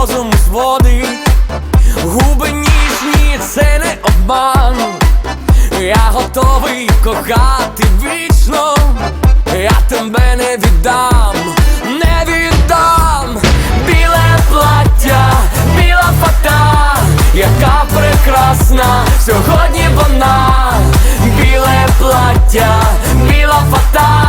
розум зводить, губи ніжні, це не обман. Я готовий кохати вічно, я тебе не віддам, не віддам. Біле плаття, біла фата, яка прекрасна. Сьогодні вона, біле плаття, біла фата.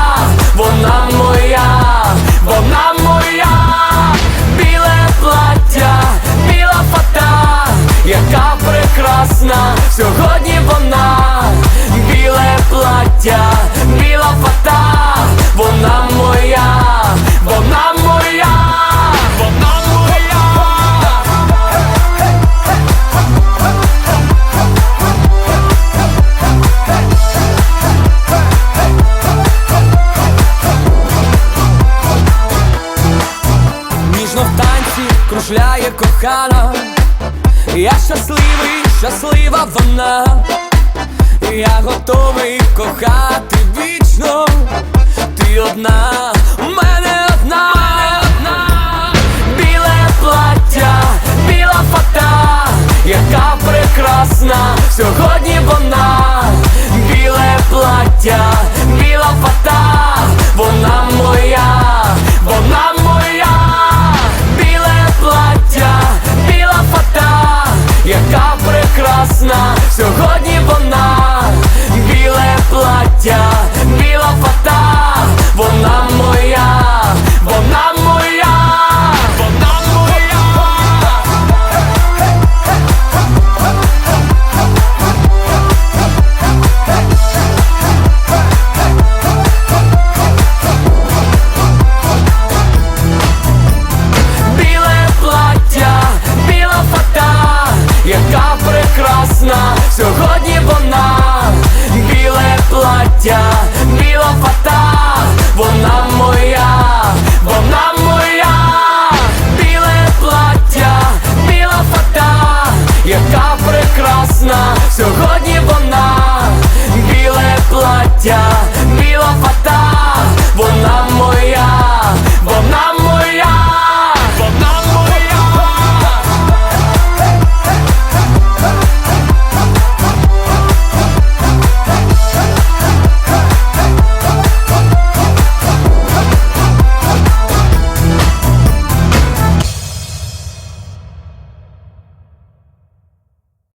Кохана, я щасливий, щаслива вона, я готовий кохати вічно, ти одна, мене одна, біле плаття, біла фата, яка прекрасна, сьогодні